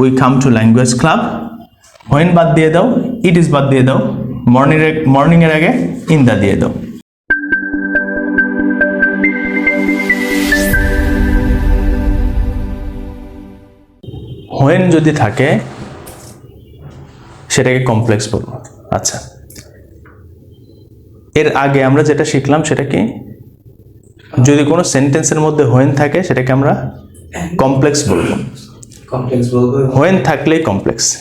We come to language club when বাদ দিয়ে দাও ইট ইজ বাদ দিয়ে দাও মর্নিং মর্নিং এর আগে ইন দা দিয়ে দাও হোয়েন যদি থাকে সেটাকে কমপ্লেক্স বলব আচ্ছা এর আগে আমরা যেটা শিখলাম সেটা কি যদি কোনো সেন্টেন্সের মধ্যে হোয়েন থাকে সেটাকে আমরা কমপ্লেক্স বলব হোয়েন থাকলেই কমপ্লেক্স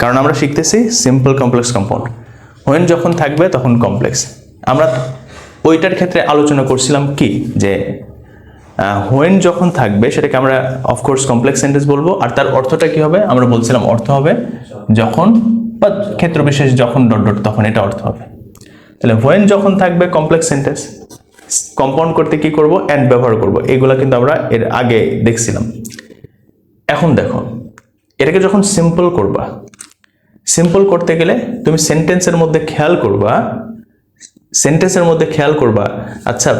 কারণ আমরা শিখতেছি সিম্পল কমপ্লেক্স কম্পাউন্ড হোয়েন যখন থাকবে তখন কমপ্লেক্স আমরা ওইটার ক্ষেত্রে আলোচনা করছিলাম কি? যে হোয়েন যখন থাকবে সেটাকে আমরা অফকোর্স কমপ্লেক্স সেন্টেন্স বলব। আর তার অর্থটা কি হবে? আমরা বলছিলাম অর্থ হবে যখন, বা ক্ষেত্র বিশেষ যখন ডট ডট তখন এটা অর্থ হবে। তাহলে হোয়েন যখন থাকবে কমপ্লেক্স সেন্টেন্স কম্পাউন্ড করতে কি করব? অ্যান্ড ব্যবহার করব। এগুলো কিন্তু আমরা এর আগে দেখছিলাম। এখন দেখো, এটাকে যখন সিম্পল করবা সিম্পল করতে গেলে তুমি সেন্টেন্সের মধ্যে খেয়াল করবা সেন্টেন্সের মধ্যে খেয়াল করবা আচ্ছা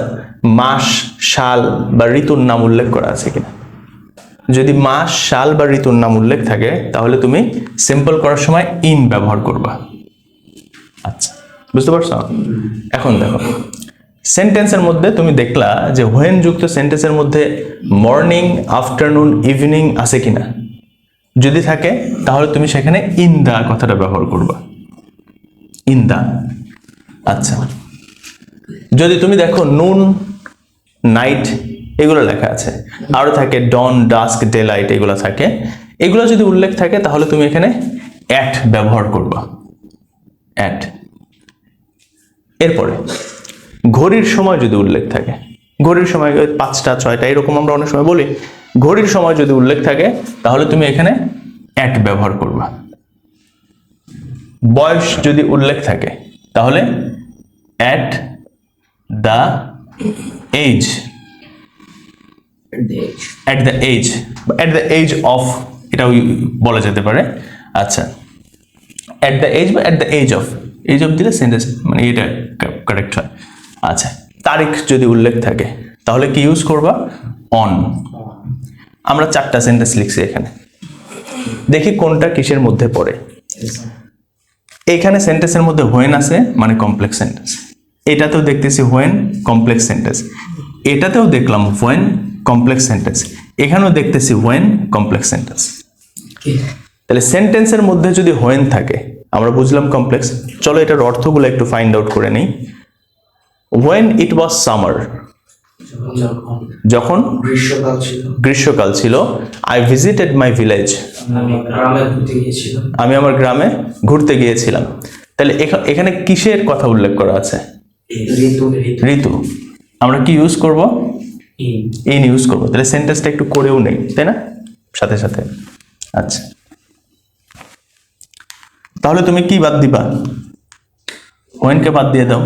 মাস, সাল বা ঋতুর নাম উল্লেখ করা আছে কিনা? যদি মাস, সাল বা ঋতুর নাম উল্লেখ থাকে, তাহলে তুমি সিম্পল করার সময় ইন ব্যবহার করবা। আচ্ছা বুঝতে পারছ? এখন দেখো সেন্টেন্সের মধ্যে তুমি দেখলা যে হোয়েন যুক্ত সেন্টেন্সের মধ্যে মর্নিং আফটারনুন ইভিনিং আছে কিনা। যদি থাকে, তাহলে তুমি সেখানে ইন দা কথাটা ব্যবহার করবা। ইন দা আচ্ছা। যদি তুমি দেখো নুন নাইট এগুলো লেখা আছে। আরও থাকে ডন ডাস্ক ডে লাইট এগুলো থাকে। এগুলো যদি উল্লেখ থাকে, তাহলে তুমি এখানে অ্যাট ব্যবহার করবা। অ্যাট এরপরে ঘড়ির সময় যদি উল্লেখ থাকে, ঘড়ির সময় পাঁচটা, ছয়টা, এরকম আমরা অনেক সময় বলি, ঘড়ির সময় যদি উল্লেখ থাকে, তাহলে তুমি এখানে অ্যাট ব্যবহার করবা। বয়স যদি উল্লেখ থাকে, তাহলে at the age at the age at the age of এটাও বলা যেতে পারে। আচ্ছা অ্যাট দ্য এজ বা at the age of age of দিলে সেন্টেন্স মানে এটা কারেক্ট হয়। আচ্ছা তারিখ যদি উল্লেখ থাকে, তাহলে কি ইউজ করবা? অন আমরা চারটা সেন্টেন্স লিখছি এখানে। দেখি কোনটা কিসের মধ্যে পড়ে। এখানে সেন্টেন্সের মধ্যে হোয়েন আছে মানে কমপ্লেক্স সেন্টেন্স এটাতেও দেখতেছি হোয়েন কমপ্লেক্স সেন্টেন্স এটাতেও দেখলাম হোয়েন কমপ্লেক্স সেন্টেন্স এখানেও দেখতেছি হোয়েন কমপ্লেক্স সেন্টেন্স তাহলে সেন্টেন্সের মধ্যে যদি হোয়েন থাকে, আমরা বুঝলাম কমপ্লেক্স চলো এটার অর্থগুলো একটু ফাইন্ড আউট করে নিই। হোয়েন ইট ওয়াজ সামার যখন গ্রীষ্মকাল ছিল। আই ভিজিটেড মাই ভিলেজ আমি আমার গ্রামে ঘুরতে গিয়েছিলাম। তাহলে এখানে কিসের কথা উল্লেখ করা আছে? ঋতু আমরা কি ইউজ করব? ইন। ইউজ করব। তাহলে সেন্টেন্সটা একটু করেও নেই তাই না? সাথে সাথে। আচ্ছা। তাহলে তুমি কি বাদ দিবা? ওয়েনকে বাদ দিয়ে দাও।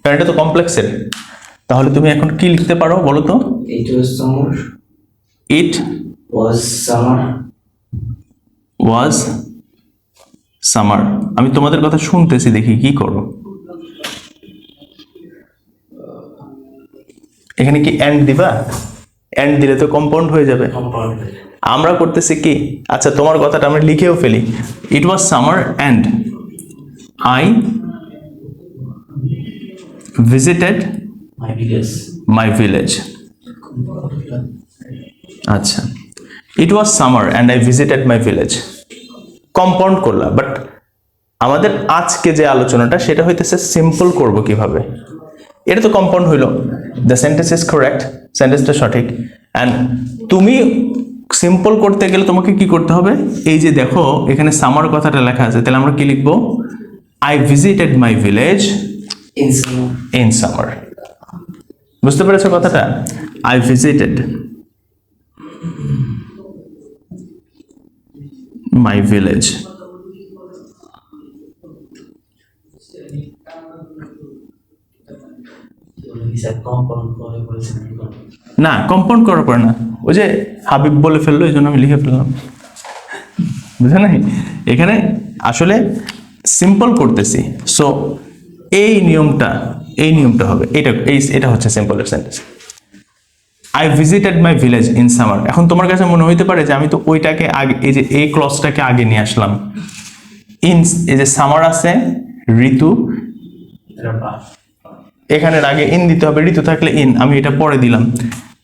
কারণ এটা তো কমপ্লেক্সের তাহলে তুমি এখন কি লিখতে পারো বলো তো? ইট was summer it was summer আমি তোমাদের কথা শুনতেছি দেখি কি করো। এখানে কি এন্ড দিবা? এন্ড দিলে তো কম্পাউন্ড হয়ে যাবে। আমরা করতেছি কি? আচ্ছা তোমার কথাটা আমরা লিখেও ফেলি। It was summer and I visited my village my village আচ্ছা। It was summer and I visited my village compound করলাম বাট আমাদের আজকে যে আলোচনাটা সেটা হইতেছে সিম্পল করব কীভাবে? এটা তো কম্পাউন্ড হইল। দ্য সেন্টেন্স ইজ কারেক্ট সেন্টেন্সটা সঠিক। অ্যান্ড তুমি সিম্পল করতে গেলে তোমাকে কি করতে হবে? এই যে দেখো এখানে সামার কথাটা লেখা আছে তাহলে আমরা কি লিখব? I visited my village in summer বুঝতে পেরেছ কথাটা? আই ভিজিটেড মাই ভিলেজ না কম্পাউন্ড করার পরে না। ওই যে হাবিব বলে ফেলল, এই জন্য আমি লিখে ফেললাম। বুঝে নাই? এখানে আসলে সিম্পল করতেছি। সো এই নিয়মটা এই নিয়মটা হবে। এটা, এই, এটা হচ্ছে সিম্পলের sentence I visited my village in summer এখন তোমার কাছে মনে হইতে পারে যে আমি তো ওইটাকে আগে, এই যে, এই ক্লসটাকে আগে নিয়ে আসলাম। ইন এই যে সামার আছে, ঋতু এখানের আগে ইন দিতে হবে, ঋতু থাকলে ইন আমি এটা পরে দিলাম।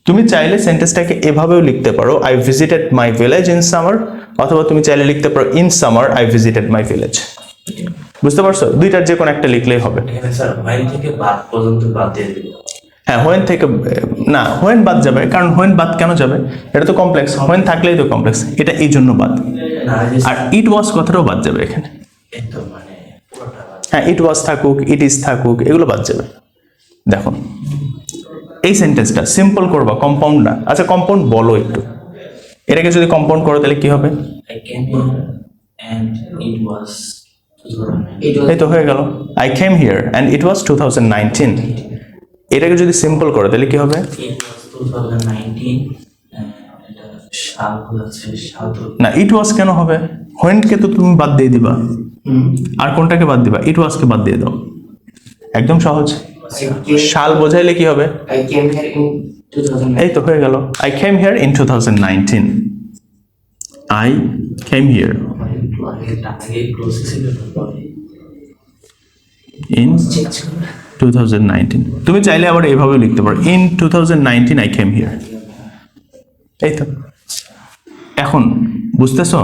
তুমি চাইলে সেন্টেন্সটাকে এভাবেও লিখতে পারো I visited my village in summer অথবা তুমি চাইলে লিখতে পারো in summer I visited my village বুঝতে পারছ? দুইটার যে কোনো একটা লিখলেই হবে। হ্যাঁ হোয়েন থেকে না হোয়েন বাদ যাবে কারণ হোয়েন বাদ কেন যাবে? এটা তো কমপ্লেক্স হোয়েন থাকলেই তো কমপ্লেক্স এটা এই জন্য বাদ। আর ইট ওয়াজ কথাটাও বাদ যাবে এখানে। মানে হ্যাঁ ইট ওয়াজ থাকুক ইট ইজ থাকুক এগুলো বাদ যাবে। দেখো এই সেন্টেন্সটা সিম্পল করবা কম্পাউন্ড না। আচ্ছা কম্পাউন্ড বলো একটু। এটাকে যদি কম্পাউন্ড করো তাহলে কি হবে? I came here and it was 2009. It এই তো হয়ে গেল। I came here and it was two thousand nineteen এটাকে যদি সিম্পল করো তাহলে কি হবে? It was 2019 and এটা সাল বোঝাচ্ছে সাল তো না ইট ওয়াজ কেন হবে? হোয়েনকে তো তুমি বাদ দিয়ে দিবা। আর কোনটাকে বাদ দিবা? ইট ওয়াজকে বাদ দিয়ে দাও। একদম সহজ। সাল বোঝাইলে কি হবে? I came here in 2009. এই তো হয়ে গেল। I came here in two thousand nineteen I came here in তুমি চাইলে আবার এইভাবে লিখতে পারো। In two I came here এই তো। এখন, বুঝতেছো?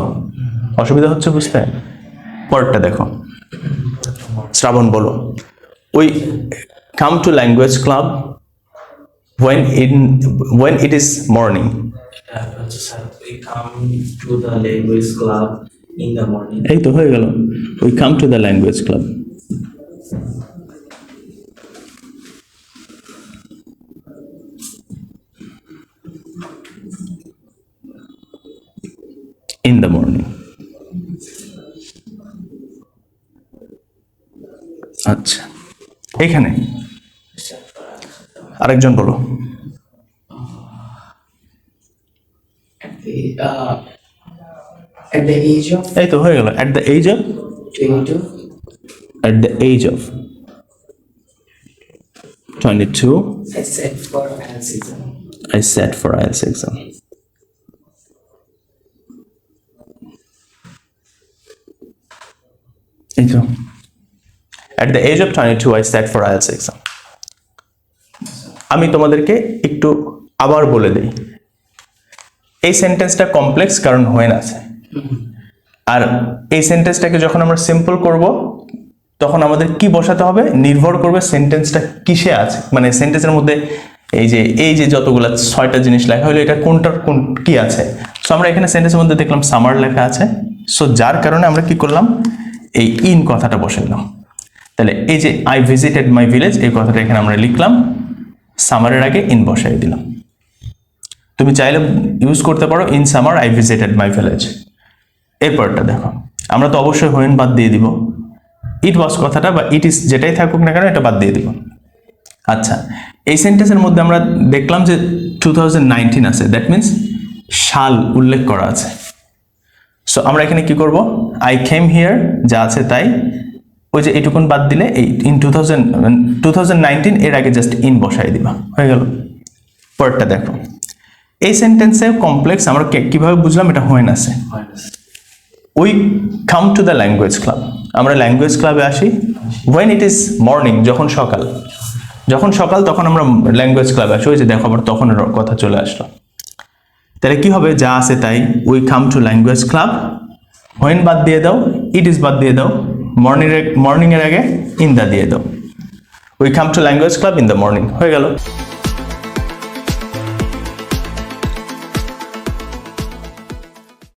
অসুবিধা হচ্ছে বুঝতে? দেখো। শ্রাবণ, বলো। We come to language club when it is morning এই তো হয়ে গেল। We come to the language club in the morning আচ্ছা। এখানে। আরেকজন বলো। At the, uh, at the age of এই তো হয়ে গেল at the age of 22, at the age of 22 I set for IELTS exam. I sat for IELTS exam. এই তো at the age of 22 I sat for IELTS exam. আমি তোমাদেরকে একটু আবার বলে দেই এই সেন্টেন্সটা কমপ্লেক্স কারণ হোয়েন আছে আর এই সেন্টেন্সটাকে যখন আমরা সিম্পল করব, তখন আমাদের কি বসাতে হবে? নির্ভর করবে সেন্টেন্সটা কিসে আছে? মানে সেন্টেন্সের মধ্যে এই যে এই যে যতগুলো ছয়টা জিনিস লেখা হলো এটা কোনটার কোন, কি আছে? সো আমরা এখানে সেন্টেন্সের মধ্যে দেখলাম সামার লেখা আছে। সো যার কারণে আমরা কি করলাম? এই ইন কথাটা বসাইলাম তাহলে এই যে আই ভিজিটেড মাই ভিলেজ এই কথাটা এখানে আমরা লিখলাম। সামারের আগে ইন বসাই দিলাম। তুমি চাইলে ইউজ করতে পারো in summer I visited my village এরপরটা দেখো। আমরা তো অবশ্যই হোয়েন বাদ দিয়ে দিব। ইট ওয়াজ কথাটা বা ইট ইস যেটাই থাকুক না কেন এটা বাদ দিয়ে দিব। আচ্ছা এই সেন্টেন্সের মধ্যে আমরা দেখলাম যে টু আছে। দ্যাট মিন্স সাল উল্লেখ করা আছে। সো আমরা এখানে কি করব? আই খেম হিয়ার যা আছে তাই। ওই যে এটুকুন বাদ দিলে এই ইন টু থাউজেন্ড এর আগে জাস্ট ইন বসাই দিবা। হয়ে গেল। পরেরটা দেখো। এই সেন্টেন্সে কমপ্লেক্স আমরা কীভাবে বুঝলাম এটা হোয়েন আছে। We come to the language club আমরা ল্যাঙ্গুয়েজ ক্লাবে আসি। ওয়েন ইট ইজ মর্নিং যখন সকাল। যখন সকাল, তখন আমরা ল্যাঙ্গুয়েজ ক্লাবে আসি। ওই যে দেখো আবার তখন কথা চলে আসলো। তাহলে কি হবে? যা আছে তাই। We come to language club when বাদ দিয়ে দাও। ইট ইজ বাদ দিয়ে দাও। মর্নিং মর্নিং এর আগে ইন দা দিয়ে দাও। We come to language club in the morning হয়ে গেল।